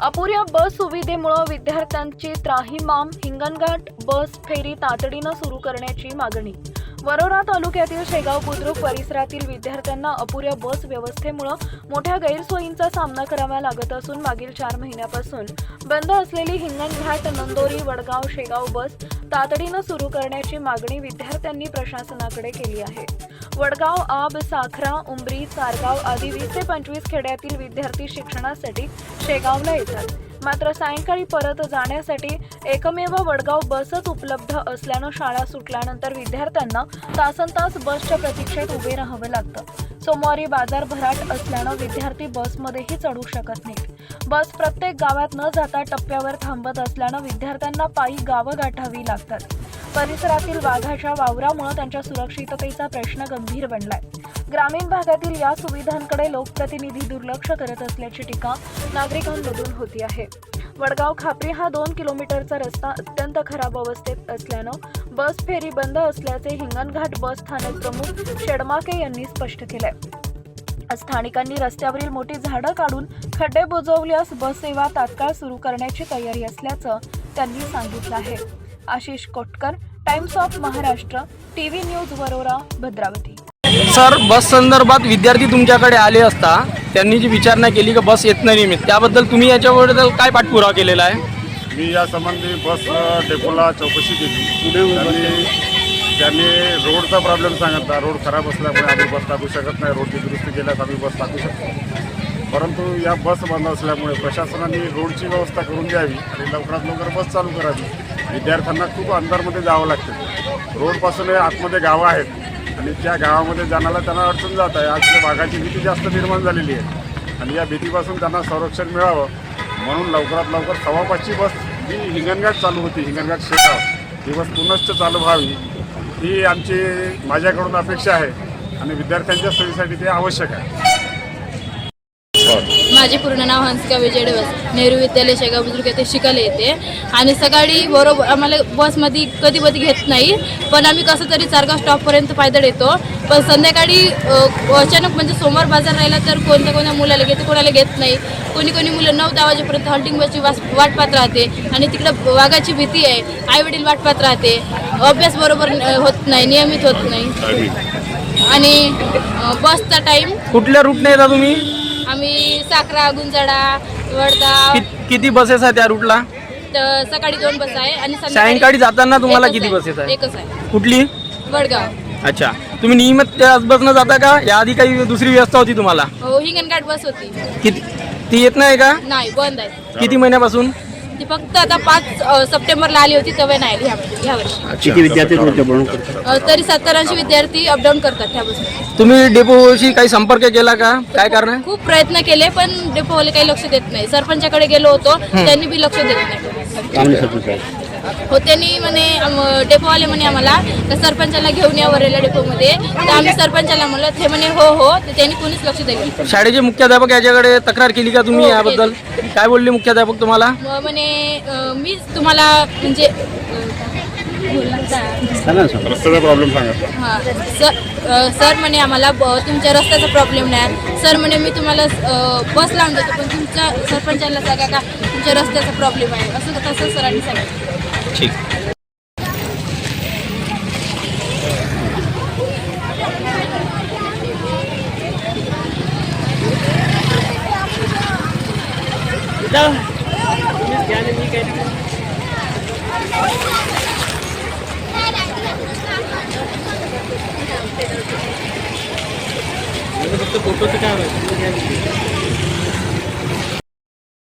अपुऱ्या बस सुविधेमुळे विद्यार्थ्यांची त्राहीमाम हिंगणघाट बस फेरी तातडीनं सुरू करण्याची मागणी. वरोरा तालुक्यातील शेगाव बुद्रुक परिसरातील विद्यार्थ्यांना अपुऱ्या बस व्यवस्थेमुळे मोठ्या गैरसोयींचा सामना करावा लागत असून मागील चार महिन्यापासून बंद असलेली हिंगणघाट नंदोरी वडगाव शेगाव बस तातडीनं सुरू करण्याची मागणी विद्यार्थ्यांनी प्रशासनाकडे केली आहे. वडगाव आब साखरा उंबरी सारगाव आदी वीस ते पंचवीस खेड्यातील विद्यार्थी शिक्षणासाठी शेगावला येतात. मात्र सायंकाळी परत जाण्यासाठी एकमेव वडगाव बसच उपलब्ध असल्यानं शाळा सुटल्यानंतर विद्यार्थ्यांना तासन तास बसच्या प्रतीक्षेत उभे राहावं लागतं. सोमवारी बाजार भराट असल्यानं विद्यार्थी बसमध्येही चढू शकत नाहीत. बस प्रत्येक गावात न जाता टप्प्यावर थांबत असल्यानं विद्यार्थ्यांना पायी गावं गाठावी लागतात. परिसरातील वाघाच्या वावरामुळे त्यांच्या सुरक्षिततेचा प्रश्न गंभीर बनलाय. ग्रामीण भागातील या सुविधांकडे लोकप्रतिनिधी दुर्लक्ष करत असल्याची टीका नागरिकांमधून होती आहे. वडगाव खापरी हा दोन किलोमीटरचा रस्ता अत्यंत खराब अवस्थेत असल्यानं बस फेरी बंद असल्याचे हिंगणघाट बस स्थानक प्रमुख शेडमाके यांनी स्पष्ट केलंय. स्थानिकांनी रस्त्यावरील मोठी झाडं काढून खड्डे बुजवल्यास बस सेवा तात्काळ सुरू करण्याची तयारी असल्याचं त्यांनी सांगितलं आहे. Ashish Kotkar times of Maharashtra TV news Warora Bhadravati sir bus संदर्भात विद्यार्थी तुमच्याकडे आले असता त्यांनी जी विचारणा केली की बस येत नाही नियमित त्याबद्दल तुम्ही याच्याबद्दल काय पाठपुरावा केलेला आहे? मी या संबंधी बस डेपोला चौकशी केली. पुढे त्यांनी रोडचा प्रॉब्लेम सांगितला. रोड खराब असल्यामुळे आम्ही बस टाकू शकत नाही. रोडची दुरुस्ती केल्यास आम्ही बस टाकू शकतो. परंतु या बस बंद असल्यामुळे प्रशासनाने रोडची व्यवस्था करून द्यावी आणि लवकरात लवकर बस चालू करावी. विद्यार्थ्यांना खूप अंतरमध्ये जावं लागते. रोडपासून आतमध्ये गावं आहेत. आणि त्या गावामध्ये जाण्याला त्यांना अडचण जात आहे आज त्या वाघाची भीती जास्त निर्माण झालेली आहे. आणि या भीतीपासून त्यांना संरक्षण मिळावं म्हणून लवकरात लवकर सव्वापाचची बस जी हिंगणघाट चालू होती हिंगणघाट शेगाव. ही बस पुनश्च चालू व्हावी ही आमची माझ्याकडून अपेक्षा आहे. आणि विद्यार्थ्यांच्या सोयीसाठी ते आवश्यक आहे. माझे पूर्ण नाव हंसिका विजय दिवस नेहरू विद्यालय शेगाव बुजुर्ग येथे शिकायला येते. आणि सकाळी बरोबर आम्हाला बसमध्ये कधी कधी घेत नाही. पण आम्ही कसं तरी चारगाव स्टॉपपर्यंत पायदळ येतो. पण संध्याकाळी अचानक म्हणजे सोमवार बाजार राहिला तर कोणत्या कोणत्या मुलाला घेते कोणाला घेत नाही. कोणी कोणी मुलं नऊ दहा वाजेपर्यंत हॉल्टिंग बसची वास वाट पाहत राहते. आणि तिकडं वाघाची भीती आहे. आईवडील वाट पाहत राहते. अभ्यास बरोबर होत नाही नियमित होत नाही. आणि बसचा टाईम कुठल्या रूटने येता तुम्ही? आम्ही साखरा गुंजाडा कि- किती बसेस आहेत त्या रूटला तर सकाळी दोन बस आहे आणि सायंकाळी जाताना तुम्हाला एकच किती. बसेस आहे एकच आहे. कुठली? वडगाव अच्छा. तुम्ही नियमित त्याच बसनं जाता का? याआधी काही दुसरी व्यवस्था होती तुम्हाला? हो हिंगणघाट बस होती. किती ती येत नाही का? नाही बंद आहे. किती महिन्यापासून? ती फक्त आता पाच सप्टेंबरला आली होती तेव्हा नाही आली ह्या ह्या वर्षी. किती विद्यार्थी तुमच्या अ, तरी सत्तर ऐंशी विद्यार्थी अपडाऊन करतात ह्या बसमध्ये तुम्ही डेपोशी काही संपर्क केला का? काय कारण आहे? खूप प्रयत्न केले पण डेपोवाले काही लक्ष देत नाही. सरपंचाकडे गेलो होतो त्यांनी बी लक्ष देत नाही. चांगले सरपंच आहेत हो त्यांनी म्हणे डेपोवाले म्हणे आम्हाला का सरपंचाला घेऊन या वरेला डेपोमध्ये तर आम्ही सरपंचाला म्हणलं ते म्हणे हो हो. तर त्यांनी कोणीच लक्ष दिलं नाही. शाळेचे मुख्याध्यापक याच्याकडे तक्रार केली का तुम्ही हो, याबद्दल? काय बोलले मुख्याध्यापक तुम्हाला? मग म्हणे मीच तुम्हाला म्हणजे सर रस्त्याचा प्रॉब्लेम सांगितला हां सर अं, सर म्हणे आम्हाला ब- तुमच्या रस्त्याचा प्रॉब्लेम नाही. सर म्हणे मी तुम्हाला बस लावून देतो पण तुमच्या सरपंचाला सांगा का तुमच्या रस्त्याचा प्रॉब्लेम आहे. असं तसं सरांनी सांगितलं. ठीक फक्त फोटोचं काय